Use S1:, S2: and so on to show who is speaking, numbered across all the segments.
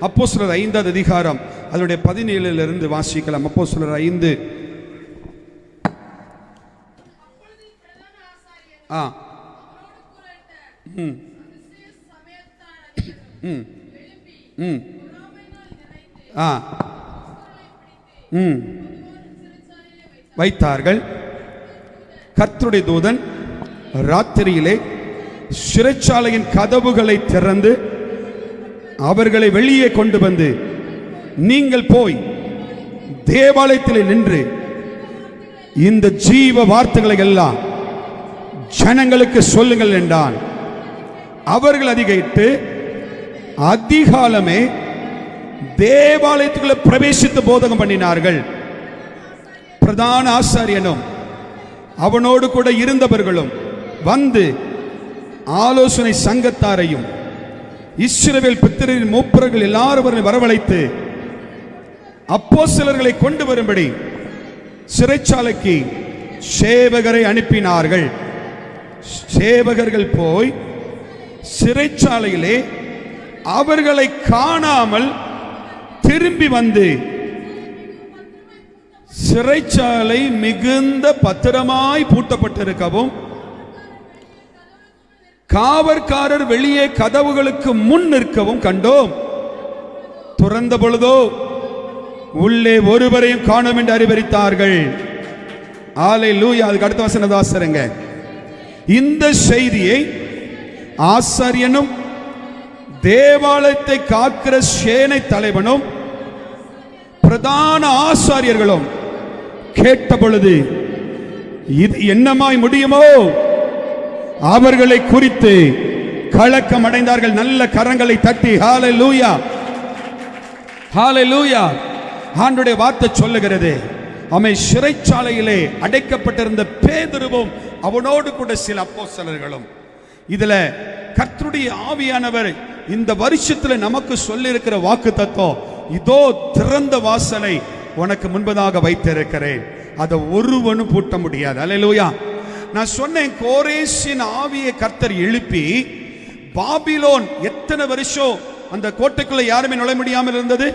S1: அப்போ சிலர் ஐந்தாவது அதிகாரம் அதனுடைய பதினேழிலிருந்து வாசிக்கலாம். அப்போ சிலர் ஐந்து. ஆ. ம். ம். ம். ஆ. ம். வைத்தார்கள். கர்த்தருடைய தூதன் ராத்திரியிலே சிறைச்சாலையின் கதவுகளை திறந்து அவர்களை வெளியே கொண்டு வந்து நீங்கள் போய் தேவாலயத்தில் நின்று இந்த ஜீவ வார்த்தைகளை எல்லாம் ஜனங்களுக்கு சொல்லுங்கள் என்றான். அவர்கள் அதிகரித்து அதிகாலமே தேவாலயத்துக்குள்ள பிரவேசித்து போதகம் பண்ணினார்கள். பிரதான ஆசாரியனும் அவனோடு கூட இருந்தவர்களும் வந்து ஆலோசனை சங்கத்தாரையும் இஸ்ரவேல் பித்திரின் மூப்பர்கள் எல்லாரும் வரவழைத்து அப்போ சிலர்களை கொண்டு வரும்படி சிறைச்சாலைக்கு சேவகரை அனுப்பினார்கள். சேவகர்கள் போய் சிறைச்சாலையிலே அவர்களை காணாமல் திரும்பி வந்து சிறைச்சாலை மிகுந்த பத்திரமாய் பூட்டப்பட்டிருக்கவும் காவற்காரர் வெளியே கதவுகளுக்கு முன் நிற்கவும் கண்டோம். துறந்த பொழுதோ உள்ளே ஒருவரையும் காணோம் என்று அறிவரித்தார்கள் ஆலை லூயா அதுக்கு அடுத்த வசனதாசருங்க இந்த செய்தியை ஆசாரியனும் தேவாலயத்தை காக்கிற சேனை தலைவனும் பிரதான ஆசாரியர்களும் கேட்ட பொழுது இது என்னமாய் முடியுமோ? அவர்களை குறித்து கலக்கம் அடைந்தார்கள். நல்ல கரங்களை தட்டி. ஹாலை லூயா ஹாலை லூயா ஆண்டுடைய வார்த்தை சொல்லுகிறது. அமை சிறைச்சாலையிலே அடைக்கப்பட்டிருந்த பேதுருவும் அவனோடு கூட சில அப்போஸ்தலர்களும். இதுல கர்த்தருடைய ஆவியானவர் இந்த வருஷத்துல நமக்கு சொல்லியிருக்கிற வாக்கு தத்துவம் இதோ திறந்த வாசலை உனக்கு முன்பதாக வைத்திருக்கிறேன். அதை ஒருவனும் பூட்ட முடியாது. அலையிலூயா நான் சொன்னேன் கோரேஷின் ஆவியை கர்த்தர் எழுப்பி பாபிலோன் எத்தனை வருஷம் அந்த கோட்டைக்குள்ள யாருமே நுழைய முடியாமல் இருந்தது?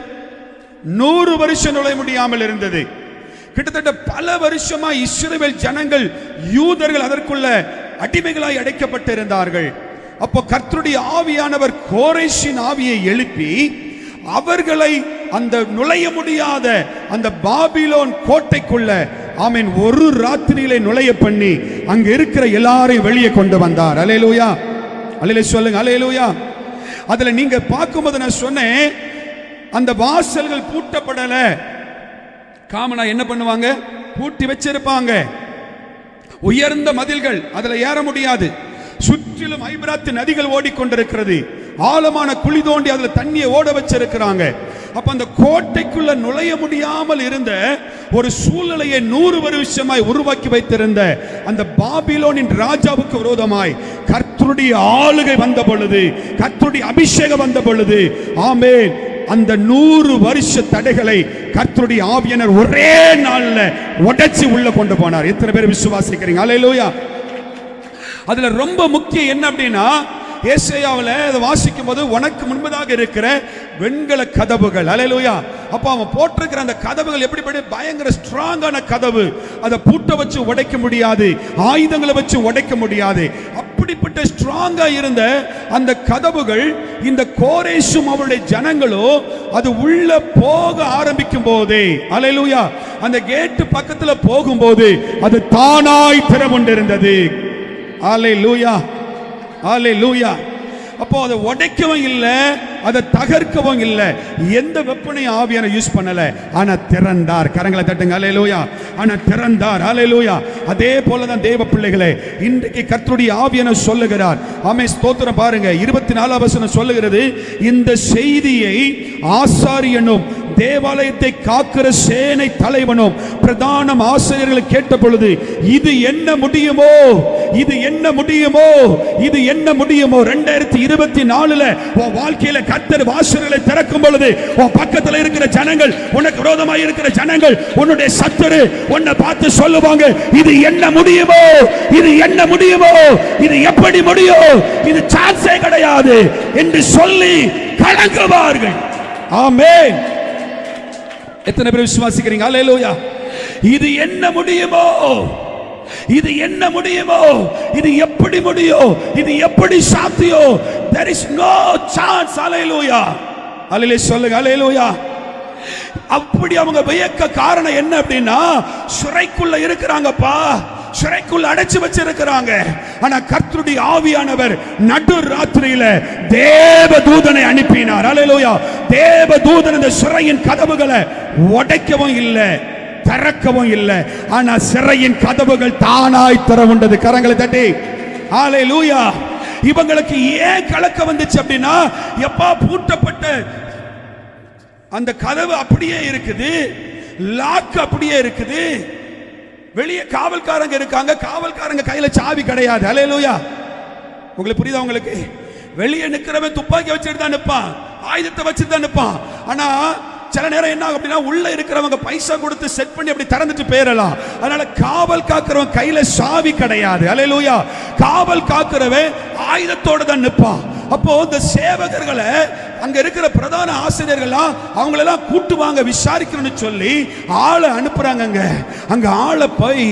S1: நூறு வருஷம் நுழைய முடியாமல் இருந்தது. கிட்டத்தட்ட பல வருஷமா இஸ்ரேல் ஜனங்கள் யூதர்கள் அதற்குள்ள அடிமைகளாய் அடைக்கப்பட்டிருந்தார்கள். அப்போ கர்த்தருடைய ஆவியானவர் கோரேஷின் ஆவியை எழுப்பி அவர்களை அந்த நுழைய முடியாத அந்த பாபிலோன் கோட்டைக்குள்ள ஆமீன் ஒரு ராத்திரியிலே நுழைய பண்ணி அங்க இருக்கிற எல்லாரையும் வெளியே கொண்டு வந்தார். அலையலூயா அலையில சொல்லுங்க. அலையலூயா அதுல நீங்க பார்க்கும்போது நான் சொன்னேன் அந்த வாசல்கள் பூட்டப்படல. காமனா என்ன பண்ணுவாங்க? பூட்டி வச்சிருப்பாங்க. உயர்ந்த மதில்கள் அதுல ஏற முடியாது. சுற்றிலும் ஐபிராத்து நதிகள் ஓடிக்கொண்டிருக்கிறது. ஆழமான குழி தோண்டி அதுல தண்ணியை ஓட வச்சிருக்கிறாங்க. அப்ப அந்த கோட்டைக்குள்ள நுழைய முடியாமல் இருந்த ஒரு சூழ்நிலையை நூறு வருஷமாய் உருவாக்கி வைத்திருந்த அந்த பாபிலோனின் ராஜாவுக்கு விரோதமாய் கர்த்தருடைய ஆளுகை வந்த பொழுது கர்த்தருடைய அபிஷேகம் வந்த பொழுது ஆமேன். அந்த நூறு வருஷ தடைகளை கர்த்தருடைய ஆவியனர் ஒரே நாள்ல உடைச்சு உள்ள கொண்டு போனார். எத்தனை பேர் விசுவாசிக்கிறீங்க? அலையிலோயா அதுல ரொம்ப முக்கியம் என்ன அப்படின்னா ஏசையாவில் அதை வாசிக்கும் போது உனக்கு முன்பதாக இருக்கிற வெண்கல கதவுகள். அலையலூயா அப்போ அவன் போட்டிருக்கிற அந்த கதவுகள் எப்படிப்பட்ட பயங்கர ஸ்ட்ராங்கான கதவு. அதை பூட்டை வச்சு உடைக்க முடியாது. ஆயுதங்களை வச்சு உடைக்க முடியாது. அப்படிப்பட்ட ஸ்ட்ராங்கா இருந்த அந்த கதவுகள் இந்த கோரேஷும் அவருடைய ஜனங்களோ அது உள்ள போக ஆரம்பிக்கும் போதே அலையலூயா அந்த கேட்டு பக்கத்தில் போகும்போது அது தானாய் திறமுண்டிருந்தது. அலை லூயா ஆலே லூயா அப்போ அதை உடைக்கவும் இல்லை அதை தகர்க்கவும் இல்லை. எந்த வெப்பனையும் ஆவியான யூஸ் பண்ணல ஆனா திறந்தார். கரங்களை தட்டுங்க. அலே லூயா ஆனா திறந்தார். அலே லூயா அதே போலதான் தேவ பிள்ளைகளே இன்றைக்கு கர்த்தருடைய ஆவியான சொல்லுகிறார். ஆமே ஸ்தோத்திரம் பாருங்க. இருபத்தி நாலாம் வசனம் சொல்லுகிறது இந்த செய்தியை ஆசாரியனும் தேவாலயத்தை காக்கிற சேனை தலைவனும் பிரதான ஆசிரியர்கள் கேட்ட பொழுது இது என்ன முடியுமோ? இது என்ன முடியுமோ? இது என்ன முடியுமோ? ரெண்டாயிரத்தி இருபத்தி நாலுல உன் வாழ்க்கையில கத்தர் வாசல்களை திறக்கும் பொழுது உன் பக்கத்துல இருக்கிற ஜனங்கள் உனக்கு விரோதமாக இருக்கிற ஜனங்கள் உன்னுடைய சத்துரு உன்னை பார்த்து சொல்லுவாங்க இது என்ன முடியுமோ? இது என்ன முடியுமோ? இது எப்படி முடியும்? இது சான்ஸே கிடையாது என்று சொல்லி கலங்குவார்கள். ஆமே எத்தனை பேர் விசுவாசிக்கிறீங்க? அல்லேலூயா இது என்ன முடியுமோ? இது என்ன முடியுமோ? இது எப்படி முடியும் இது எப்படி சாத்தியோ? There is no chance. அல்லேலூயா அலையிலே சொல்லுங்க. அல்லேலூயா அப்படி அவங்க வியக்க காரணம் என்ன அப்படின்னா சிறைக்குள்ள இருக்கிறாங்கப்பா. சிறைக்குள்ள அடைச்சு வச்சிருக்கிறாங்க. ஆனா கர்த்தருடைய ஆவியானவர் நடு ராத்திரியில தேவ தூதனை அனுப்பினார். அலையலோயா தேவ தூதன் இந்த சிறையின் கதவுகளை உடைக்கவும் இல்லை திறக்கவும் இல்லை. ஆனா சிறையின் கதவுகள் தானாய் திறவுண்டது. கரங்களை தட்டி. லூயா இவங்களுக்கு ஏன் கலக்க வந்துச்சு அப்படின்னா எப்பா பூட்டப்பட்ட அந்த கதவு அப்படியே இருக்குது லாக் அப்படியே இருக்குது. வெளியே காவல்காரங்க இருக்காங்க. காவல்காரங்க கையில சாவி கிடையாது. அலையலூயா உங்களுக்கு புரியுதா உங்களுக்கு? வெளியே நிக்கிறவன் துப்பாக்கி வச்சுட்டு தான் நிற்பான் ஆயுதத்தை வச்சுட்டு தான் நிற்பான் ஆனா சில நேரம் என்ன ஆகும் அப்படின்னா உள்ள இருக்கிறவங்க பைசா கொடுத்து செட் பண்ணி அப்படி திறந்துட்டு போயிடலாம் அதனால காவல் காக்கிறவன் கையில சாவி கிடையாது. அலையலூயா காவல் காக்கிறவன் ஆயுதத்தோடு தான் நிற்பான் அப்போ இந்த சேவகர்களை அங்க இருக்கிற பிரதான ஆசிரியர்கள்லாம் அவங்களெல்லாம் கூட்டுவாங்க விசாரிக்கணும்னு சொல்லி ஆளை அனுப்புறாங்க அங்க ஆளை போய்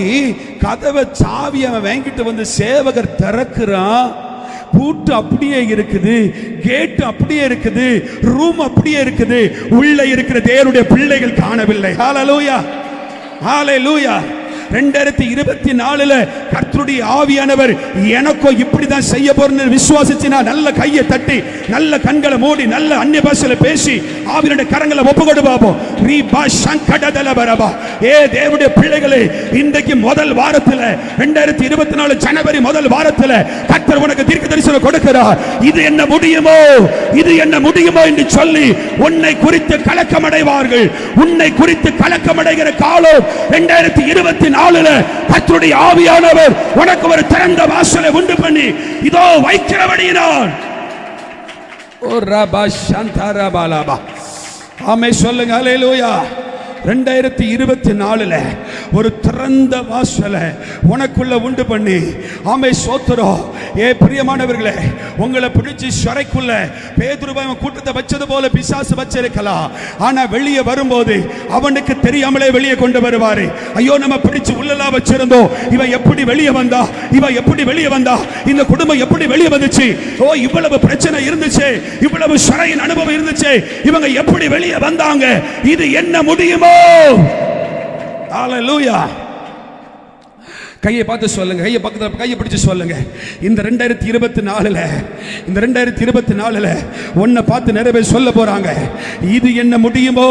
S1: கதவை சாவி அவன் வாங்கிட்டு வந்து சேவகர் திறக்கிறான். பூட்டு அப்படியே இருக்குது கேட் அப்படியே இருக்குது ரூம் அப்படியே இருக்குது உள்ள இருக்கிற தேவனுடைய பிள்ளைகள் காணவில்லை. ஹாலலூயா ஹாலே லூயா ரெண்டாயிரத்தி இருபத்தி நாலுல கர்த்தருடைய ஆவியானவர் எனக்கும் இப்படிதான் செய்ய போறேன்னு விசுவாசிச்சு நான் நல்ல கையை தட்டி நல்ல கண்களை மூடி நல்ல அந்நிய பாஷையில பேசி ஆவியனுடைய கரங்களை ஒப்பு கொடு பாப்போம் நீ பாஷங்கடதல சங்கடதல ஏ தேவனுடைய பிள்ளைகளே இன்றைக்கு முதல் வாரத்துல ரெண்டாயிரத்தி இருபத்தி நாலு ஜனவரி முதல் வாரத்துல கர்த்தர் உனக்கு தீர்க்க தரிசனம் கொடுக்கிறார். இது என்ன முடியுமோ? இது என்ன முடியுமோ என்று சொல்லி உன்னை குறித்து கலக்கமடைவார்கள். உன்னை குறித்து கலக்கமடைகிற காலம் ரெண்டாயிரத்தி இருபத்தி நாலு நாலுல கர்த்தருடைய ஆவியானவர் உனக்கு ஒரு திறந்த வாசலை உண்டு பண்ணி இதோ வைக்கிறபடியினால். ஓ ரபா சந்தா பாலாபா ஆமே சொல்லுங்க அலையிலூயா ரெண்டாயிரத்தி இருபத்தி நாலுல ஒரு திறந்த வாசலை உனக்குள்ள உண்டு பண்ணி. ஆமை சோத்துறோம் ஏ பிரியமானவர்களே உங்களை பிடிச்சி சுரைக்குள்ள பேதுருபாய் கூட்டத்தை வச்சது போல பிசாசு வச்சிருக்கலாம். ஆனா வெளியே வரும்போது அவனுக்கு தெரியாமலே வெளியே கொண்டு வருவாரு. ஐயோ நம்ம பிடிச்சு உள்ளலாம் வச்சிருந்தோம். இவன் எப்படி வெளியே வந்தா? இவன் எப்படி வெளியே வந்தா? இந்த குடும்பம் எப்படி வெளியே வந்துச்சு? ஓ இவ்வளவு பிரச்சனை இருந்துச்சு. இவ்வளவு சுரையின் அனுபவம் இருந்துச்சு. இவங்க எப்படி வெளியே வந்தாங்க? இது என்ன முடியுமோ? ஹalleluya கையை பார்த்து சொல்லுங்க கையை பக்கத்தில் கையை பிடிச்சு சொல்லுங்க. இந்த ரெண்டாயிரத்தி இருபத்தி நாலுல இந்த ரெண்டாயிரத்தி இருபத்தி நாலுல உன்னை பார்த்து நிறைய பேர் சொல்ல போறாங்க. இது என்ன முடியுமோ?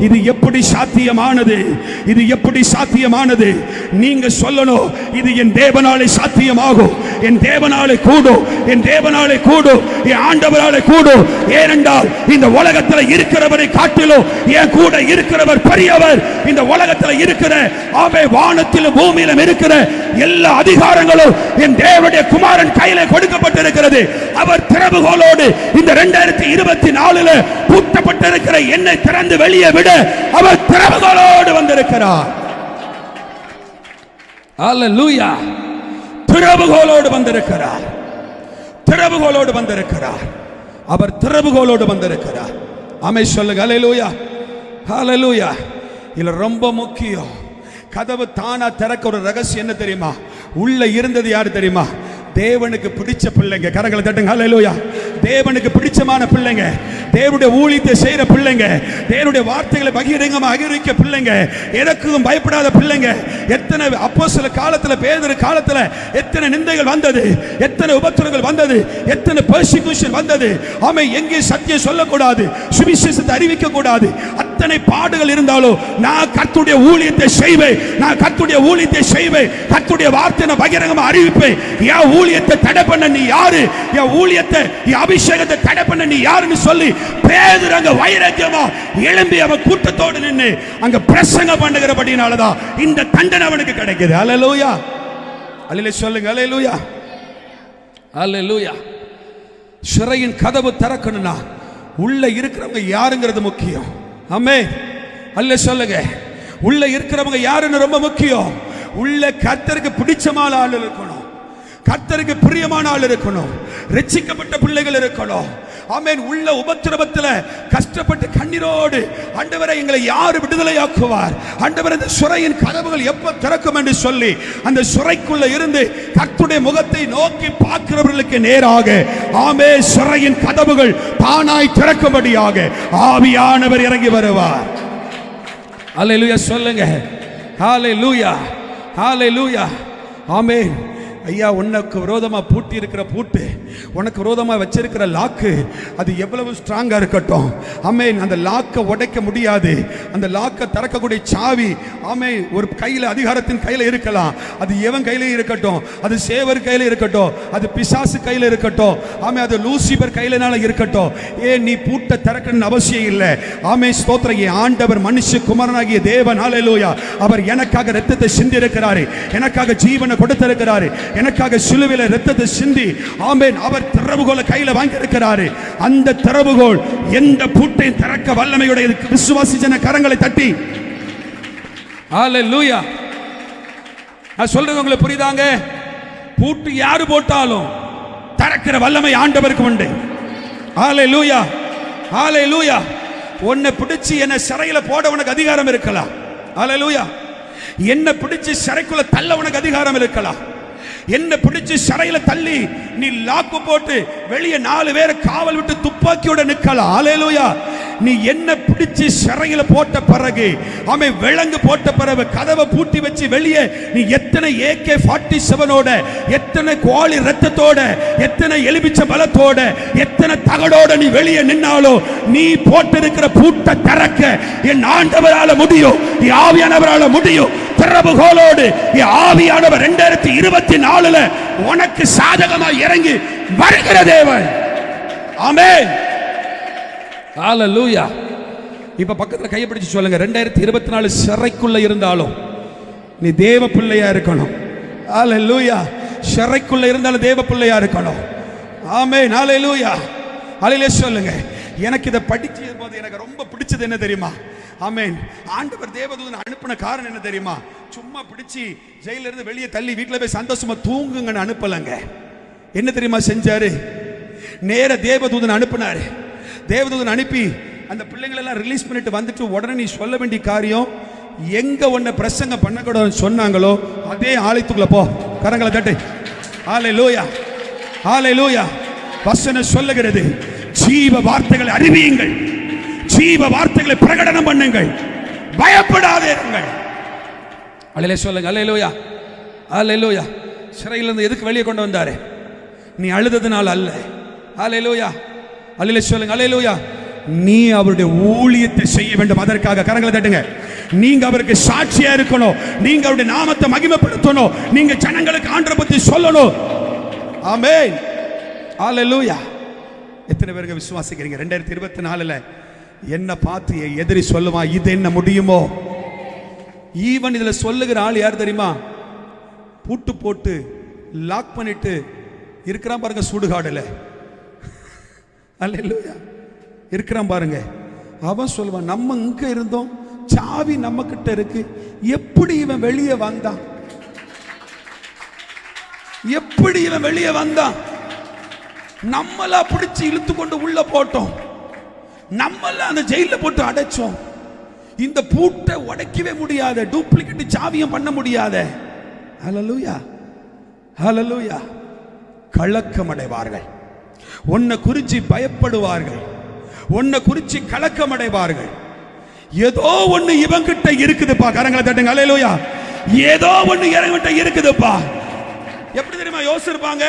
S1: இது எப்படி சாத்தியமானது? இது எப்படி சாத்தியமானது? நீங்க சொல்லணும். இது என் தேவனாலே சாத்தியமாகும். என் தேவனாலே கூடும். என் தேவனாலே கூடும். என் ஆண்டவராலே கூடும். ஏனென்றால் இந்த உலகத்தில் இருக்கிறவரை காட்டிலும் என் கூட இருக்கிறவர் பெரியவர். இந்த உலகத்தில் இருக்கிற அவை வானத்திலும் பூமியிலும் இருக்கிற எல்லா அதிகாரங்களும் என் தேவனுடைய குமாரன் கையில கொடுக்கப்பட்டிருக்கிறது. அவர் திறவுகோலோடு இந்த ரெண்டாயிரத்தி இருபத்தி நாலுல பூட்டப்பட்டிருக்கிற என்னை திறந்து வெளியே விட அவர் திறவுகோலோடு வந்திருக்கிறார். அல்லூயா திறவுகோலோடு வந்திருக்கிறார். திறவுகோலோடு வந்திருக்கிறார். அவர் திறவுகோலோடு வந்திருக்கிறார். அமை சொல்லுங்க. அல்லேலூயா ஹalleluya இதுல ரொம்ப முக்கியம். கதவு தானா திறக்க ஒரு ரகசியம் என்ன தெரியுமா? உள்ள இருந்தது யாரு தெரியுமா? தேவனுக்கு பிடிச்ச பிள்ளைங்க. கரங்களை தட்டுங்க. ஹalleluya தேவனுக்கு பிடிச்சமான பிள்ளைங்க. தேவனுடைய ஊழியத்தை செய்கிற பிள்ளைங்க. தேவனுடைய வார்த்தைகளை பகிரங்கமாக அகிரிக்க பிள்ளைங்க. எனக்கும் பயப்படாத பிள்ளைங்க. எத்தனை அப்போ சில காலத்தில் பேதர் காலத்துல எத்தனை நிந்தைகள் வந்தது? எத்தனை உபத்திரங்கள் வந்தது? எத்தனை பர்சிக்யூஷன் வந்தது? ஆமை எங்கே சத்தியம் சொல்லக்கூடாது. சுவிசேஷத்தை அறிவிக்க கூடாது எத்தனை பாடுகள் இருந்தாலும் நான் கர்த்துடைய ஊழியத்தை செய்வேன். நான் கர்த்துடைய ஊழியத்தை செய்வேன். கர்த்துடைய வார்த்தை நான் பகிரங்கமா அறிவிப்பேன். என் ஊழியத்தை தடை பண்ண நீ யாரு? என் ஊழியத்தை என் அபிஷேகத்தை தடை பண்ண நீ யாருன்னு சொல்லி பேதர் அங்க வைராக்கியமா எழும்பி அவன் கூட்டத்தோடு நின்று அங்க பிரசங்க பண்ணுகிறபடினாலதான் இந்த தண்டனை அவனுக்கு கிடைக்குது. அலலூயா அல்ல சொல்லுங்க. அலலூயா அலலூயா சிறையின் கதவு திறக்கணும்னா உள்ள இருக்கிறவங்க யாருங்கிறது முக்கியம். அம்மே அல்ல சொல்லுங்க உள்ள இருக்கிறவங்க யாருன்னு ரொம்ப முக்கியம். உள்ள கத்தருக்கு பிடிச்சமான ஆள் இருக்கணும். கர்த்தருக்கு பிரியமான ஆள் இருக்கணும். ரட்சிக்கப்பட்ட பிள்ளைகள் இருக்கணும். ஆமேன். உள்ள உபத்திரவத்தில் கஷ்டப்பட்டு கண்ணீரோடு ஆண்டவரை எங்களை யார் விடுதலையாக்குவார்? ஆண்டவர் இந்த சுரையின் கதவுகள் எப்ப திறக்கும் என்று சொல்லி அந்த சுரைக்குள்ள இருந்து கர்த்துடைய முகத்தை நோக்கி பார்க்கிறவர்களுக்கு நேராக ஆமே சுரையின் கதவுகள் தானாய் திறக்கும்படியாக ஆவியானவர் இறங்கி வருவார். அல்லேலூயா சொல்லுங்க. ஹalleluya. ஹalleluya. ஆமென். ஐயா உன்னுக்கு விரோதமா பூட்டி இருக்கிற பூட்டு உனக்கு விரோதமாக வச்சிருக்கிற லாக்கு அது எவ்வளவு ஸ்ட்ராங்கா இருக்கட்டும். ஆமென். அந்த லாக்கை உடைக்க முடியாது. அந்த லாக்கை திறக்கக்கூடிய சாவி ஆமே ஒரு கையில் அதிகாரத்தின் கையில இருக்கலாம். அது எவன் கையில இருக்கட்டும். அது சேவர் கையில இருக்கட்டும். அது பிசாசு கையில இருக்கட்டும். ஆமே அது லூசிபர் கையிலனால இருக்கட்டும். ஏ நீ பூட்டை திறக்கணும்னு அவசியம் இல்லை? ஆமே ஸ்தோத்திர என் ஆண்டவர் மனுஷ குமரனாகிய தேவன் ஹalleluya அவர் எனக்காக ரத்தத்தை சிந்தி இருக்கிறாரு எனக்காக ஜீவனை கொடுத்திருக்கிறாரு. எனக்காக சிலுவையில ரத்தத்தை சிந்தி ஆமேன் அவர் திறவுகோலை கையில வாங்கியிருக்கிறாரு. அந்த திறவுகோல் எந்த பூட்டை திறக்க வல்லமையுடைய விசுவாசி ஜன கரங்களை தட்டி. லூயா நான் சொல்றது உங்களுக்கு புரியுதாங்க? பூட்டு யாரு போட்டாலும் திறக்கிற வல்லமை ஆண்டவருக்கு உண்டு. ஆலை லூயா உன்னை பிடிச்சு என்ன சிறையில போட உனக்கு அதிகாரம் இருக்கலாம். ஆலை லூயா என்ன பிடிச்சு சிறைக்குள்ள தள்ள உனக்கு அதிகாரம் இருக்கலாம். என்ன பிடிச்சு சிறையில தள்ளி நீ லாக்கு போட்டு வெளியே நாலு பேரை காவல் விட்டு துப்பாக்கியோட நிக்கலாம் ஹalleluya. நீ என்ன பிடிச்சு சிறையில போட்ட பிறகு அமை விலங்கு போட்ட பிறகு கதவை பூட்டி வச்சு வெளியே நீ எத்தனை ஏகே ஃபார்ட்டி செவனோட எத்தனை கோழி ரத்தத்தோட எத்தனை எலுமிச்ச பலத்தோட எத்தனை தகடோட நீ வெளியே நின்னாலும் நீ போட்டிருக்கிற பூட்டை திறக்க என் ஆண்டவரால முடியும் என் ஆவியானவரால முடியும். திறவுகோலோடு ஆவியானவர் ரெண்டாயிரத்தி இருபத்தி நாலுல உனக்கு சாதகமா இறங்கி வருகிற தேவன். ஆமென் ஹalleluya இப்ப பக்கத்துல கையை பிடிச்சு சொல்லுங்க. ரெண்டாயிரத்தி இருபத்தி நாலு சிறைக்குள்ள இருந்தாலும் நீ தேவ பிள்ளையா இருக்கணும். ஹalleluya சிறைக்குள்ள இருந்தாலும் தேவ பிள்ளையா இருக்கணும். ஆமென் ஹalleluya ஹalleluya சொல்லுங்க. எனக்கு இதை படிச்ச போது எனக்கு ரொம்ப பிடிச்சது என்ன தெரியுமா? ஆமேன் ஆண்டவர் தேவதூதன் அனுப்பின காரணம் என்ன தெரியுமா? சும்மா பிடிச்சி ஜெயில இருந்து வெளியே தள்ளி வீட்டில் போய் சந்தோஷமா தூங்குங்கன்னு அனுப்பலங்க. என்ன தெரியுமா செஞ்சாரு? நேர தேவதூதன் அனுப்பினாரு. தேவதூதன் அனுப்பி அந்த பிள்ளைங்களெல்லாம் ரிலீஸ் பண்ணிட்டு வந்துட்டு உடனே நீ சொல்ல வேண்டிய காரியம் எங்க உன்னை பிரசங்க பண்ணக்கூடாதுன்னு சொன்னாங்களோ அதே ஆலயத்துக்குள்ள போ. கரங்களை தட்டு. ஆலை லூயா ஆலை லூயா வசனம் சொல்லுகிறது. ஜீவ வார்த்தைகளை அறிவியுங்கள். ஜீவ வார்த்தைகளை பிரகடனம் பண்ணுங்கள். பயப்படாதே அலையில சொல்லுங்க. அலையிலோயா அலையிலோயா சிறையிலிருந்து எதுக்கு வெளியே கொண்டு வந்தாரு? நீ அழுததுனால அல்ல. அலையிலோயா அலையில சொல்லுங்க அலையிலோயா. நீ அவருடைய ஊழியத்தை செய்ய வேண்டும் அதற்காக கரங்களை தட்டுங்க. நீங்க அவருக்கு சாட்சியா இருக்கணும் நீங்க அவருடைய நாமத்தை மகிமைப்படுத்தணும் நீங்க ஜனங்களுக்கு ஆண்டரை பத்தி சொல்லணும். ஆமென். அல்லேலூயா எத்தனை பேருக்கு விசுவாசிக்கிறீங்க? ரெண்டாயிரத்தி இருபத்தி நாலுல என்ன பார்த்து எதிரி சொல்லுவான் இது என்ன முடியுமோ? ஈவன் இதுல சொல்லுகிற ஆள் யார் தெரியுமா? பூட்டு போட்டு லாக் பண்ணிட்டு இருக்கிறான் பாருங்க சுடுகாடுல. அல்லேலூயா இருக்கிறான் பாருங்க. அவன் சொல்லுவான் நம்ம இங்க இருந்தோம் சாவி நம்ம கிட்ட இருக்கு. எப்படி இவன் வெளியே வந்தான்? எப்படி இவன் வெளியே வந்தான்? நம்மளா பிடிச்சு இழுத்து கொண்டு உள்ள போட்டோம். நம்மள அந்த ஜெயில போட்டு அடைச்சோம். இந்த பூட்டை உடைக்கவே முடியாத டூப்ளிகேட் சாவியம் பண்ண முடியாத. ஹalleluya ஹalleluya கலக்கம் அடைவார்கள் உன்னை குறிச்சு பயப்படுவார்கள். உன்னை குறிச்சு கலக்கம் அடைவார்கள் ஏதோ ஒண்ணு இவங்கிட்ட இருக்குதுப்பா. கரங்களை தட்டுங்க. அலையலோயா ஏதோ ஒண்ணு இறங்கிட்ட இருக்குதுப்பா. எப்படி தெரியுமா? யோசிச்சிருப்பாங்க.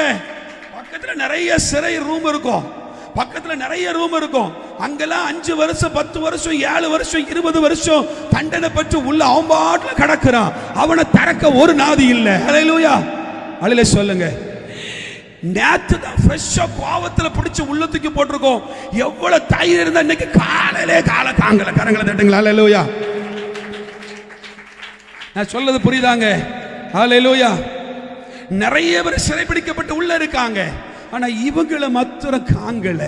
S1: பக்கத்துல நிறைய சிறை ரூம் இருக்கும். பக்கத்துல நிறைய ரூம் இருக்கும். அங்கெல்லாம் அஞ்சு வருஷம் பத்து வருஷம் ஏழு வருஷம் இருபது வருஷம் தண்டனை பெற்று உள்ள அவன் பாட்டுல கிடக்குறான். அவனை திறக்க ஒரு நாதி இல்லை. அலையிலூயா அலையில சொல்லுங்க. நேற்று தான் ஃப்ரெஷ்ஷாக கோவத்தில் பிடிச்சி உள்ள தூக்கி போட்டிருக்கோம். எவ்வளோ தயிர் இருந்தால் இன்னைக்கு காலையிலே காலை தாங்கல கரங்களை தட்டுங்களா? அலையிலூயா நான் சொல்லது புரியுதாங்க? அலையிலூயா நிறைய பேர் சிறைப்பிடிக்கப்பட்டு உள்ள இருக்காங்க. ஆனால் இவங்களை மாத்திரம் காங்கல.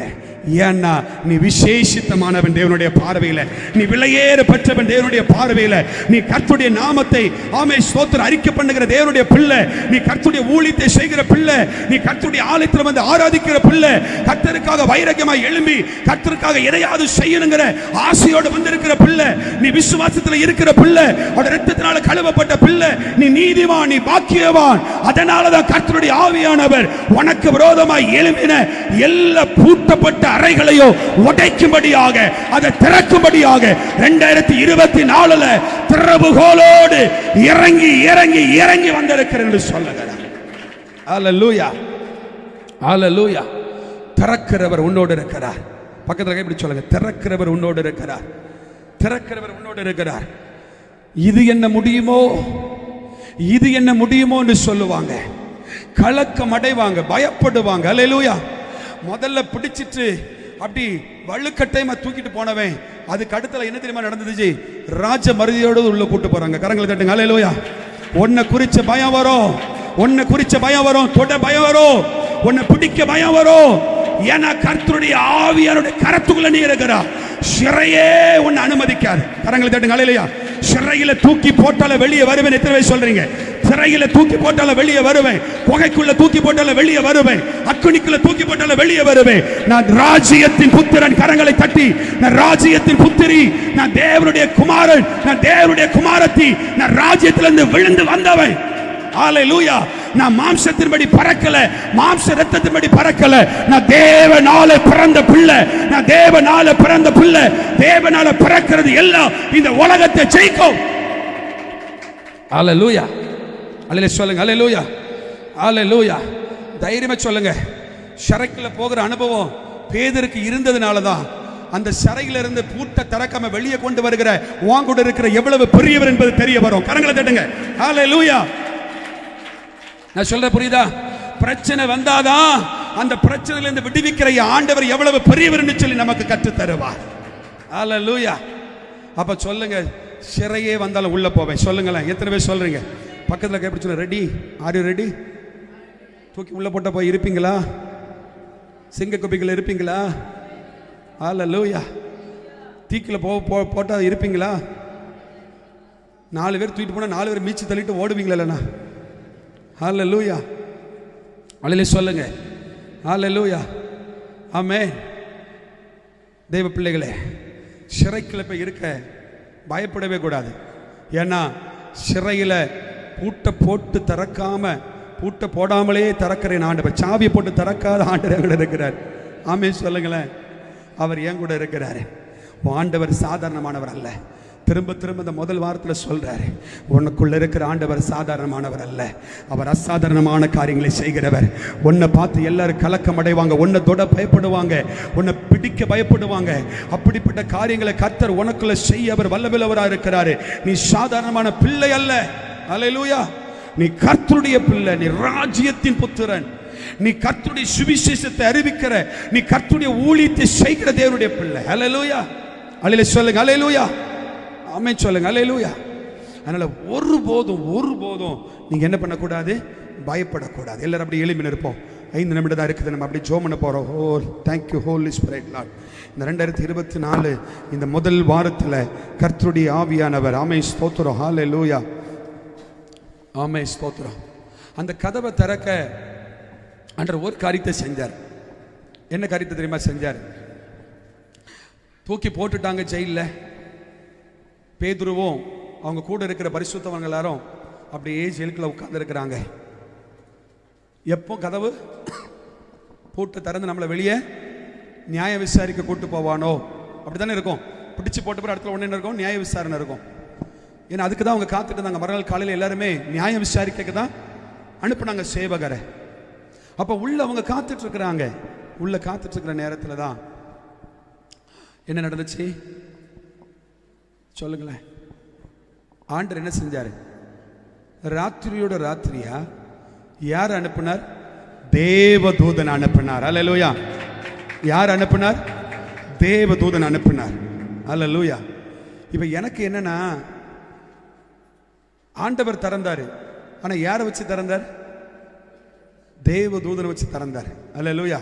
S1: ஏன்னா நீ விசேஷித்தமானவன் தேவனுடைய பார்வையில. நீ விலையேற பெற்றவன் தேவனுடைய பார்வையில. நீ கர்த்துடைய நாமத்தை ஆமே ஸ்தோத்திரம் அறிக்கை பண்ணுகிற தேவனுடைய பிள்ளை. நீ கர்த்துடைய ஊழியத்தை செய்கிற பிள்ளை. நீ கர்த்துடைய ஆலயத்தில் வந்து ஆராதிக்கிற பிள்ளை. கர்த்தருக்காக வைரக்கியமாக எழும்பி கர்த்தருக்காக எதையாவது செய்யணுங்கிற ஆசையோடு வந்திருக்கிற பிள்ளை. நீ விசுவாசத்தில் இருக்கிற பிள்ளை. அவட ரத்தத்தினால கழுவப்பட்ட பிள்ளை. நீ நீதிவான் நீ பாக்கியவான். அதனாலதான் கர்த்தருடைய ஆவியானவர் உனக்கு விரோதமாய் எழும்பின எல்லா பூட்டப்பட்ட அறைகளையோ உடைக்கும்படியாக அதை திறக்கும்படியாக ரெண்டாயிரத்தி இருபத்தி நாலுல திறவுகோலோடு இறங்கி இறங்கி இறங்கி வந்திருக்கிறேன் என்று சொல்லுகிறார் அல்லூயா அல்லூயா திறக்கிறவர் உன்னோடு இருக்கிறார். பக்கத்தில் இப்படி சொல்லுங்க. திறக்கிறவர் உன்னோடு இருக்கிறார். திறக்கிறவர் உன்னோடு இருக்கிறார். இது என்ன முடியுமோ? இது என்ன முடியுமோ என்று சொல்லுவாங்க. கலக்கம் அடைவாங்க பயப்படுவாங்க. அல்லேலூயா முதல்ல பிடிச்சிட்டு அப்படி வள்ளுக்கட்டையமா தூக்கிட்டு போனவன். அதுக்கு அடுத்தல என்ன தெரியுமா நடந்துச்சு ராஜ மருதியோடு உள்ள கூட்டு போறாங்க. கரங்களை தட்டுங்க. அலையிலோயா உன்னை குறிச்ச பயம் வரும். உன்னை குறிச்ச பயம் வரும். தொட பயம் வரும். உன்னை பிடிக்க பயம் வரும். ஏன்னா கர்த்தருடைய ஆவியாருடைய கரத்துக்குள்ள நீ இருக்கிறா. சிறையே உன்னை அனுமதிக்காது. கரங்களை தட்டுங்க. அலையிலையா சிறையில தூக்கி போட்டால வெளியே வருவேன் எத்தனை வயசு சொல்றீங்க? சிறையில தூக்கி போட்டால வெளியே வருவேன். குகைக்குள்ள தூக்கி போட்டால வெளியே வருவேன். அக்குனிக்குள்ள தூக்கி போட்டால வெளியே வருவேன். நான் ராஜ்யத்தின் புத்திரன் கரங்களை தட்டி. நான் ராஜ்யத்தின் புத்திரி நான் தேவனுடைய குமாரன் நான் தேவனுடைய குமாரத்தி நான் ராஜ்யத்திலிருந்து விழுந்து வந்தவன். லூயா நான் மாம்சத்தின்படி பறக்கல. மாம்ச ரத்தத்தின்படி பறக்கல. நான் தேவனால பிறந்த பிள்ளை. நான் தேவனால பிறந்த பிள்ளை. தேவனால பிறக்கிறது எல்லாம் இந்த உலகத்தை ஜெயிக்கும். லூயா அல்லேலூயா சொல்லுங்க. அல்ல லூயா தைரியமாக சொல்லுங்க. சரக்கில் போகிற அனுபவம் பேதருக்கு இருந்ததுனால தான் அந்த சிறையில இருந்து பூட்ட திறக்காம வெளியே கொண்டு வருகிற வாங்கூட இருக்கிற எவ்வளவு பெரியவர் என்பது தெரிய வரும். கரங்களை தட்டுங்க. ஹalleluya நான் சொல்ற புரியுதா? பிரச்சனை வந்தாதான் அந்த பிரச்சனையில இருந்து விடுவிக்கிற ஆண்டவர் எவ்வளவு பெரியவர்னு சொல்லி நமக்கு கற்று தருவார் ஹalleluya அப்ப சொல்லுங்க சிறையே வந்தாலும் உள்ள போவேன். சொல்லுங்களேன். எத்தனை பேர் சொல்றீங்க? பக்கத்தில் எப்படி சொல்ல ரெடி ஆர் யூ ரெடி தூக்கி உள்ள போட்டப்போ போய் இருப்பீங்களா? சிங்க குப்பிகள் இருப்பீங்களா? ஹalleluya தீக்கில போ போ- போட்டால் இருப்பீங்களா? நாலு பேர் தூக்கிட்டு போனால் நாலு பேர் மீச்சு தள்ளிட்டு ஓடுவீங்களா இல்லைண்ணா? லூயா அல்லே சொல்லுங்க. ஹalleluya ஆமே தெய்வ பிள்ளைகளே சிறைக்கிழப்பை போய் இருக்க பயப்படவே கூடாது. ஏன்னா சிறையில் பூட்டை போட்டு திறக்காம பூட்டை போடாமலே திறக்கிறேன் ஆண்டவர். சாவியை போட்டு திறக்காத ஆண்டவர் என் கூட இருக்கிறார். ஆமே சொல்லுங்களேன். அவர் என் கூட இருக்கிறாரு. ஆண்டவர் சாதாரணமானவர் அல்ல. திரும்ப திரும்ப இந்த முதல் வாரத்தில் சொல்றாரு. உனக்குள்ள இருக்கிற ஆண்டவர் சாதாரணமானவர் அல்ல. அவர் அசாதாரணமான காரியங்களை செய்கிறவர். உன்னை பார்த்து எல்லாரும் கலக்கம் அடைவாங்க. உன்னை தொட பயப்படுவாங்க. உன்னை பிடிக்க பயப்படுவாங்க. அப்படிப்பட்ட காரியங்களை கர்த்தர் உனக்குள்ள செய்ய அவர் வல்லவில்லவராக இருக்கிறாரு நீ சாதாரணமான பிள்ளை அல்ல. அலையலூயா நீ கர்த்தருடைய பிள்ளை நீ ராஜ்யத்தின் புத்திரன். நீ கர்த்தருடைய சுவிசேஷத்தை அறிவிக்கிற நீ கர்த்தருடைய ஊழியத்தை செய்கிற தேவனுடைய பிள்ளை. அலையலூயா அலையில சொல்லுங்க அலையலூயா ஆமே சொல்லுங்க அலையலூயா அதனால ஒருபோதும் ஒருபோதும் நீங்க என்ன பண்ணக்கூடாது? பயப்படக்கூடாது. எல்லாரும் அப்படி எளிமையில் இருப்போம் ஐந்து நிமிடம் தான் இருக்குது. நம்ம அப்படி ஜோ பண்ண போகிறோம் ஓ தேங்க்யூ இஸ் ப்ரைட் லாட் இந்த ரெண்டாயிரத்தி இருபத்தி நாலு இந்த முதல் வாரத்தில் கர்த்தருடைய ஆவியானவர். ஆமே ஸ்தோத்திரம். ஹாலே லூயா ஆமை ஸ்தோத்திரம். அந்த கதவை திறக்க அன்ற ஒரு காரியத்தை செஞ்சார். என்ன காரியத்தை தெரியுமா செஞ்சார்? தூக்கி போட்டுட்டாங்க ஜெயிலில். பேதுருவும் அவங்க கூட இருக்கிற பரிசுத்தவங்க எல்லாரும் அப்படியே ஜெயிலுக்குள்ள உட்கார்ந்துருக்கிறாங்க எப்போ கதவு பூட்டு திறந்து நம்மளை வெளியே நியாய விசாரிக்க கூட்டு போவானோ? அப்படி தானே இருக்கும். பிடிச்சு போட்ட பிறகு இடத்துல ஒன்று இருக்கும்? நியாய விசாரணை இருக்கும். ஏன்னா அதுக்கு தான் அவங்க காத்துட்டு இருந்தாங்க. மறுநாள் காலையில் எல்லாருமே நியாயம் விசாரிக்க தான் அனுப்புனாங்க சேவகரை. அப்போ உள்ள அவங்க காத்துட்டு இருக்கிறாங்க. உள்ள காத்துட்டு இருக்கிற நேரத்தில் தான் என்ன நடந்துச்சு? சொல்லுங்களேன். ஆண்டர் என்ன செஞ்சார்? ராத்திரியோட ராத்திரியா? யார் அனுப்புனார்? தேவதூதன் அனுப்பினார். அல்லேலூயா யார் அனுப்பினார்? தேவதூதன் அனுப்பினார். அல்லேலூயா இப்போ எனக்கு என்னன்னா ஆண்டவர் திறந்தார். ஆனால் யாரை வச்சு திறந்தார்? தேவதூதனை வச்சு திறந்தார். அல்லேலூயா.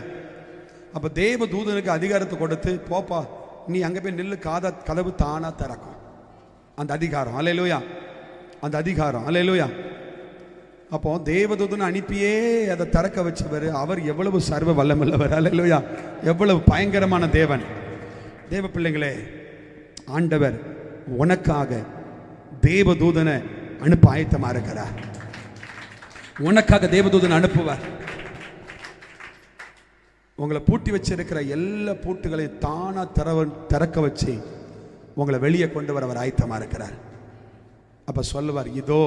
S1: அப்போ தேவ தூதனுக்கு அதிகாரத்தை கொடுத்து போப்பா நீ அங்கே போய் நெல்லு காத கதவு தானா திறக்கும். அந்த அதிகாரம். அலையலூயா அந்த அதிகாரம். அலையலூயா அப்போ தேவதூதனை அனுப்பியே அதை திறக்க வச்சவர் அவர் எவ்வளவு சர்வ வல்லமுள்ளவர். அல்லையா எவ்வளவு பயங்கரமான தேவன். தேவ பிள்ளைங்களே ஆண்டவர் உனக்காக தேவதூதனை அனுப்ப ஆயத்தமாக இருக்கிறார் உனக்காக தேவதூதனை அனுப்புவார். உங்களை பூட்டி வச்சிருக்கிற எல்லா பூட்டுகளையும் தானா திறவ திறக்க வச்சு உங்களை வெளியே கொண்டு வர அவர் ஆயத்தமாக இருக்கிறார். அப்ப சொல்லுவார் இதோ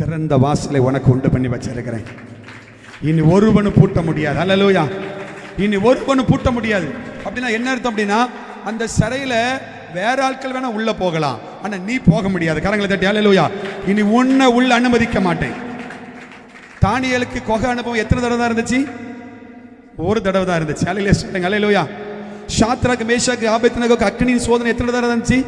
S1: திறந்த வாசலை உனக்கு உண்டு பண்ணி வச்சிருக்கிறேன். இனி ஒருவனும் பூட்ட முடியாது. அல்லலூயா இனி ஒருவனும் பூட்ட முடியாது. அப்படின்னா என்ன அர்த்தம் அப்படின்னா அந்த சிறையில வேற ஆட்கள் வேணா உள்ள போகலாம். ஆனா நீ போக முடியாது. கரங்களை தட்டி அல்லலூயா இனி உன்னை உள்ள அனுமதிக்க மாட்டேன். தானியலுக்கு கொகை அனுபவம் எத்தனை தடவை தான் இருந்துச்சு? ஒரு தடவை தான் இருந்துச்சு. அலையிலே சொல்லுங்க. அலையிலோயா சாத்ராக்கு மேஷாக்கு ஆபத்தினகோக்கு அக்னியின் சோதனை எத்தனை தடவை இருந்துச்சு?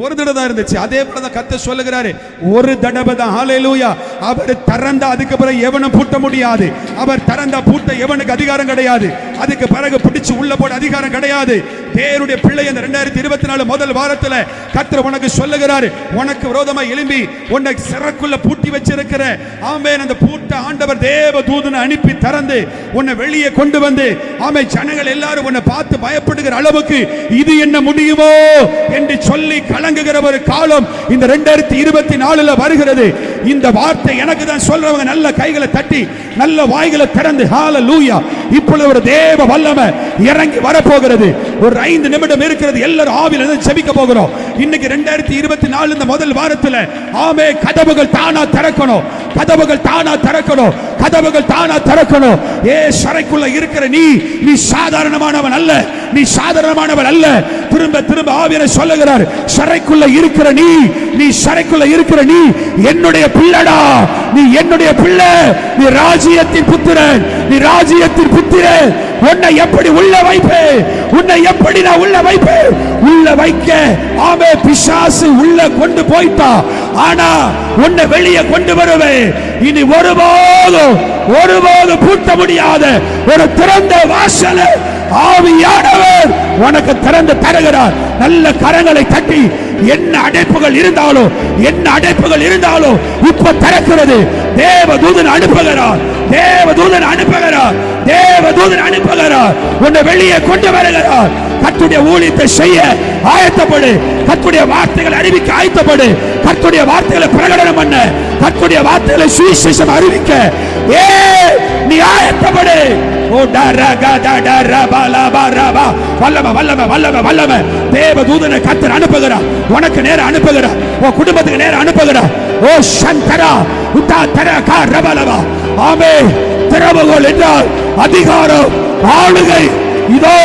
S1: ஒரு தடவை தான் இருந்துச்சு. அதே போல தான் கத்த சொல்லுகிறாரு ஒரு தடவை தான். ஹalleluya அவர் திறந்த அதுக்கு பிறகு எவனும் பூட்ட முடியாது. அவர் திறந்த பூட்ட எவனுக்கு அதிகாரம் கிடையாது. அதுக்கு பிறகு பிடிச்சு உள்ள போட அதிகாரம் கிடையாது. தேவனுடைய பிள்ளை இந்த ரெண்டாயிரத்தி இருபத்தி நாலு முதல் வாரத்துல கத்தர் உனக்கு சொல்லுகிறாரு உனக்கு விரோதமா எழும்பி உன்னை சிறக்குள்ள பூட்டி வச்சிருக்கிற. ஆமேன். அந்த பூட்ட ஆண்டவர் தேவ தூதனை அனுப்பி திறந்து உன்னை வெளியே கொண்டு வந்து ஆமை ஜனங்கள் எல்லாரும் உன்னை பார்த்து பயப்படுகிற அளவுக்கு இது என்ன முடியுமோ? என்று சொல்லி கலங்குகிற ஒரு காலம் இந்த ரெண்டாயிரத்தி இருபத்தி நாலுல வருகிறது. இந்த வார்த்தை எனக்கு தான் சொல்றவங்க நல்ல கைகளை தட்டி நல்ல வாய்களை திறந்து ஹால லூயா இப்பொழுது ஒரு தேவ வல்லமை இறங்கி வரப்போகிறது. ஒரு ஐந்து நிமிடம் இருக்கிறது. எல்லாரும் ஆவில இருந்து செபிக்க போகிறோம். இன்னைக்கு ரெண்டாயிரத்தி இருபத்தி நாலு இந்த முதல் வாரத்துல ஆமே கதவுகள் தானா திறக்கணும். கதவுகள் தானா திறக்கணும். கதவுகள் தானா திறக்கணும். ஏ சரைக்குள்ள இருக்கிற நீ நீ சாதாரணமானவன் அல்ல. நீ சாதாரணமானவள் அல்ல. திரும்ப திரும்ப ஆவியனை சொல்லுகிறார் சரைக்குள்ள இருக்கிற நீ நீ சரைக்குள்ள இருக்கிற நீ என்னுடைய பிள்ளடா நீ என்னுடைய பிள்ளை நீ ராஜ்யத்தின் புத்திரன் நீ ராஜ்யத்தின் புத்திரன் உன்னை எப்படி உள்ள வைப்பேன் உன்னை எப்படி நான் உள்ள வைப்பேன் உள்ள வைக்க ஆமே பிசாசு உள்ள கொண்டு போய்த்தா ஆனா உன்னை வெளியே கொண்டு வருவேன் இனி ஒருபோதும் ஒருபோதும் பூட்ட முடியாத ஒரு திறந்த வாசலை ஆவியானவர் உனக்கு திறந்து தருகிறார். நல்ல கரங்களை தட்டி என்ன அடைப்புகள் இருந்தாலும் என்ன அடைப்புகள் இருந்தாலும் இப்ப திறக்கிறது. தேவ தூதன் அனுப்புகிறார். தேவ தூதன் அனுப்புகிறார். தேவ தூதன் அனுப்புகிறார். உன்னை வெளியே கொண்டு வருகிறார். கத்துடைய ஊழியத்தை செய்ய ஆயத்தப்படு. கத்துடைய வார்த்தைகளை அறிவிக்க ஆயத்தப்படு. கர்த்துடைய வார்த்தைகளை பிரகடனம் பண்ண. கர்த்துடைய வார்த்தைகளை சுவிசேஷம் அறிவிக்க. ஏ நீ ஆயத்தப்படு. ஓ வல்லம வல்லம வல்லம வல்லம. தேவ தூதனை கத்தர் அனுப்புகிறார். உனக்கு நேரம் அனுப்புகிறார். உன் குடும்பத்துக்கு நேரம் அனுப்புகிறார். ஓ சங்கரா உத்தா தரகா ரபலவா ஆமே திறவுகோல் என்றால் அதிகாரம் ஆளுகை. இதோ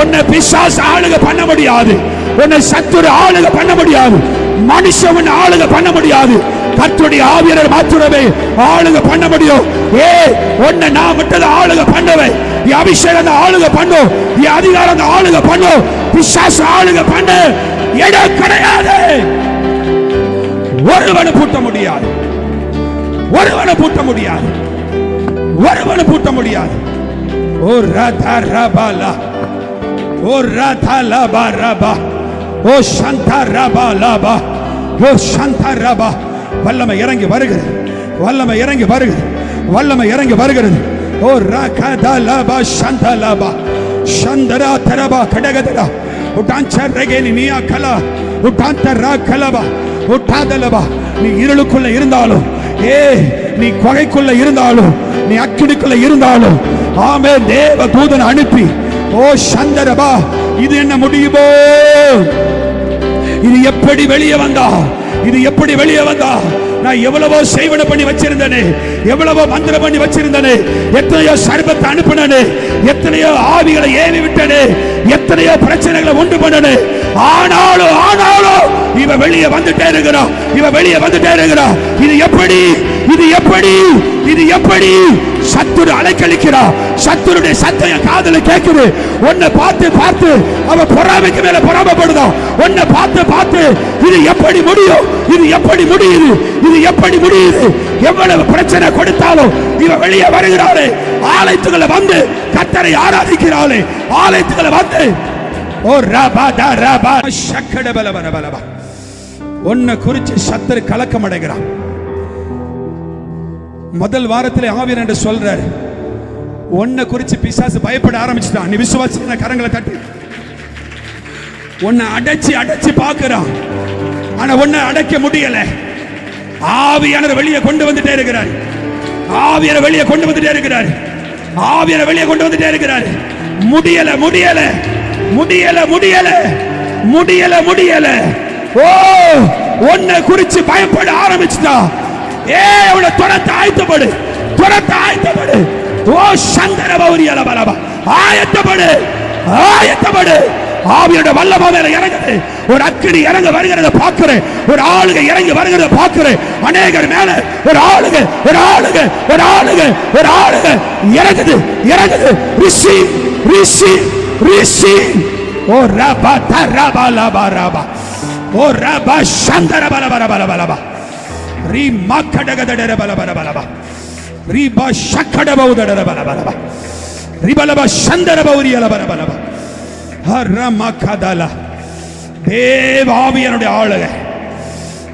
S1: உன்னை பிசாசு ஆளுக பண்ண முடியாது. உன்னை சத்துரு ஆளுக பண்ண முடியாது. மனுஷன் ஆளுக பண்ண முடியாது. கர்த்தருடைய ஆவியர் மாத்திரமே ஆளுக பண்ண முடியும். ஏ ஒன்ன நான் மட்டும் ஆளுக பண்ணவை என் அபிஷேகம் அந்த ஆளுக பண்ணும் என் அதிகாரம் அந்த ஆளுக பண்ணும் பிசாசு ஆளுக பண்ண. இடம் கிடையாது. ஒருவனை பூட்ட முடியாது. ஒருவனை பூட்ட முடியாது. ஒருவனை பூட்ட முடியாது. ஓ ரதா ரபாலா ஓ ரதா லபா ரபா ஓ சந்தா ரபா லபா ஓ சந்தா வல்லமை இறங்கி வருகிறது. வல்லமை இறங்கி வருகிறது. வல்லமை இறங்கி வருகிறது. ஓ ரகதா லபா சந்தரா தரபா கடகதரா உட்டாஞ்சர் ரெகேனி நீயா கலா. உட்டாந்த ரா கலபா உட்டாதலபா நீ இருளுக்குள்ள இருந்தாலும் ஏ நீ கொகைக்குள்ள இருந்தாலும் நீ அக்கிடுக்குள்ள இருந்தாலும் ஆமே தேவ தூதன் அனுப்பி ஓ சந்தரபா இது என்ன முடியுமோ? இது எப்படி வெளியே வந்தா? இது எப்படி வெளியே வந்தா? நான் எவ்வளவோ செய்வன பண்ணி வச்சிருந்தனே எவ்வளவோ மந்திரம் பண்ணி வச்சிருந்தனே எத்தனையோ சர்பத்தை அனுப்பினே எத்தனையோ ஆவிகளை ஏவி விட்டனே எத்தனையோ பிரச்சனைகளை உண்டு பண்ணனே. ஆனாலும் ஆனாலும் இவ வெளியே வந்துட்டே இருக்கிறான். இவ வெளியே வந்துட்டே இருக்கிறான். இது எப்படி? இது எப்படி? இது எப்படி? சத்துரு அலைக்கழிக்கிறா. சத்துருடைய சத்தம் காதல கேக்குது. உன்னை பார்த்து பார்த்து அவ பொறாமைக்கு மேல பொறாமப்படுதான். உன்னை பார்த்து பார்த்து இது எப்படி முடியும்? இது எப்படி முடியுது? இது எப்படி முடியுது? எவ்வளவு பிரச்சனை கொடுத்தாலும் இவன் வெளியே வருகிறாளே ஆலயத்துக்குள்ள வந்து கத்தரை ஆராதிக்கிறாளே ஆலயத்துக்குள்ள வந்து ஓ ரபா த ரபா. சக்கட பல பல பலவா உன்னை குறிச்சு சத்தர் கலக்கம் அடைகிறான் முதல் வாரத்தில் ஆவியர் என்று சொல்றாரு. உன்னை குறித்து பிசாசு பயப்பட ஆரம்பிச்சுட்டான். நீ விசுவாசிக்கிற கரங்களை தட்டி. உன்னை அடைச்சு அடைச்சு பார்க்கிறான். ஆனா உன்னை அடைக்க முடியல. ஆவியானவர் வெளியே கொண்டு வந்துட்டே இருக்கிறார். ஆவியரை வெளியே கொண்டு வந்துட்டே இருக்கிறார். ஆவியரை வெளியே கொண்டு வந்துட்டே இருக்கிறார். முடியல முடியல முடியல முடியல முடியல முடியல. ஓ உன்னை குறித்து பயப்பட ஆரம்பிச்சுட்டான். ஏ அவளை துரத்த ஆயத்தப்படு. துரத்த ஆயத்தப்படு. ஓ சந்தர பௌரி அலபலபா ஆயத்தப்படு. ஆயத்தப்படு. ஆவியோட வல்லமா மேல இறங்குது. ஒரு அக்கினி இறங்க வருகிறத பாக்குறேன் ஒரு ஆளுக இறங்கி வருகிறத பாக்குறேன் அநேகர் மேல ஒரு ஆளுக ஒரு ஆளுக ஒரு ஆளுக ஒரு ஆளுக இறங்குது இறங்குது. ரிஷி ரிஷி ரிஷி ஓ ரபா தரபா லபா ரபா. ஓ ரபா சந்தர பல பல பல பலபா ரீ ಬಲ பல பல பலபா ரீ பா ಬಲ பௌதடர பல பலபா ரிபலப சந்தர பௌரியல பல பலபா ஹரமகதல. தேவாவியனுடைய ஆளுக.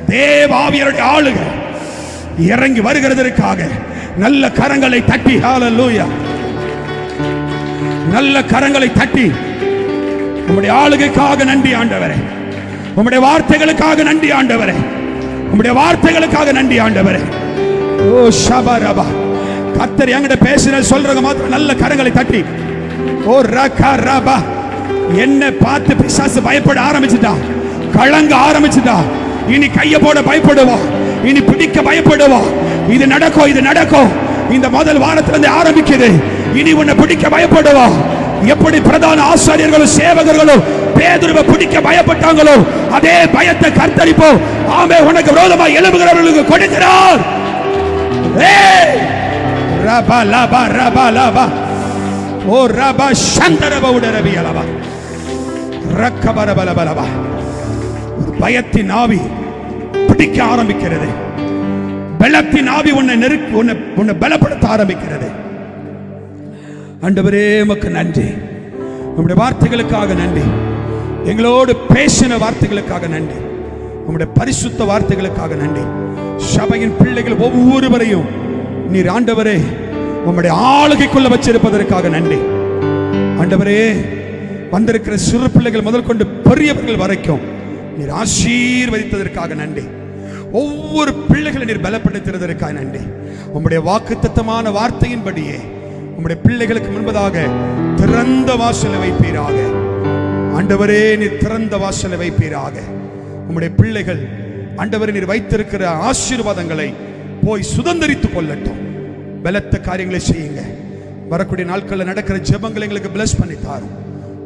S1: தேவாவியனுடைய ஆளுக. இறங்கி வருகிறதற்காக நல்ல கரங்களை தட்டி ஹalleluya. நல்ல கரங்களை தட்டி உம்முடைய ஆளுகைக்காக நன்றி ஆண்டவரே. உம்முடைய வார்த்தைகளுக்காக நன்றி ஆண்டவரே. உங்களுடைய வார்த்தைகளுக்காக நன்றி ஆண்டவரே. ஓ ஷபரபா கத்தர் என்கிட்ட பேசுற சொல்றவங்க மாத்திரம் நல்ல கரங்களை தட்டி. ஓ ரபா. என்ன பார்த்து பிசாசு பயப்பட ஆரம்பிச்சுட்டா. கலங்க ஆரம்பிச்சுட்டா. இனி கைய போட பயப்படுவோம் இனி பிடிக்க பயப்படுவோம் இது நடக்கும் இது நடக்கும் இந்த முதல் வாரத்திலிருந்து ஆரம்பிக்குது. இனி உன்னை பிடிக்க பயப்படுவோம் எப்படி பிரதான ஆசாரியர்களும் சேவகர்களும் பேதுருவை பிடிக்க பயப்பட்டாங்களோ அதே பயத்தை கர்த்தரிப்போம். ஆமே உனக்கு விரோதமா எழுப்புகிறவர்களுக்கு கொடுக்கிறார். ரபா லபா ரபா லபா. ஓ ரபா சந்தரப உடரபி அலவா ரக்கபர ஒரு பயத்தின் ஆவி பிடிக்க ஆரம்பிக்கிறது. பலத்தின் ஆவி உன்னை நெருக்கி உன்னை உன்னை பலப்படுத்த ஆரம்பிக்கிறது. ஆண்டவரே உமக்கு நன்றி. உங்களுடைய வார்த்தைகளுக்காக நன்றி. எங்களோடு பேசின வார்த்தைகளுக்காக நன்றி. உங்களுடைய பரிசுத்த வார்த்தைகளுக்காக நன்றி. சபையின் பிள்ளைகள் ஒவ்வொருவரையும் நீர் ஆண்டவரே உம்முடைய ஆளுகைக்குள்ள வச்சிருப்பதற்காக நன்றி. ஆண்டவரே வந்திருக்கிற சிறு பிள்ளைகள் முதல் கொண்டு பெரியவர்கள் வரைக்கும் நீர் ஆசீர்வதித்ததற்காக நன்றி. ஒவ்வொரு பிள்ளைகளை நீர் பலப்படுத்துறதற்காக நன்றி. உம்முடைய வாக்குத்தத்தமான வார்த்தையின்படியே உம்முடைய பிள்ளைகளுக்கு முன்பதாக திறந்த வாசலை வைப்பீராக. ஆண்டவரே நீர் திறந்த வாசலை வைப்பீராக. உம்முடைய பிள்ளைகள் ஆண்டவரே நீர் வைத்திருக்கிற ஆசீர்வாதங்களை போய் சுதந்தரித்துக் கொள்ளட்டும். பலத்த காரியங்களை செய்யுங்க. வரக்கூடிய நாட்களில் நடக்கிற ஜெபங்களை எங்களுக்கு பிளஸ் பண்ணி தாரும்.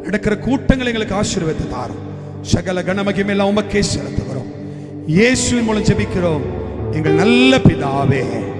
S1: நடக்கிற கூட்டங்களை எங்களுக்கு ஆசீர்வதித்து தாரும். சகல கனமகிமையெல்லாம் உமக்கே செலுத்துகிறோம். இயேசுவின் மூலம் ஜெபிக்கிறோம். எங்கள் நல்ல பிதாவே.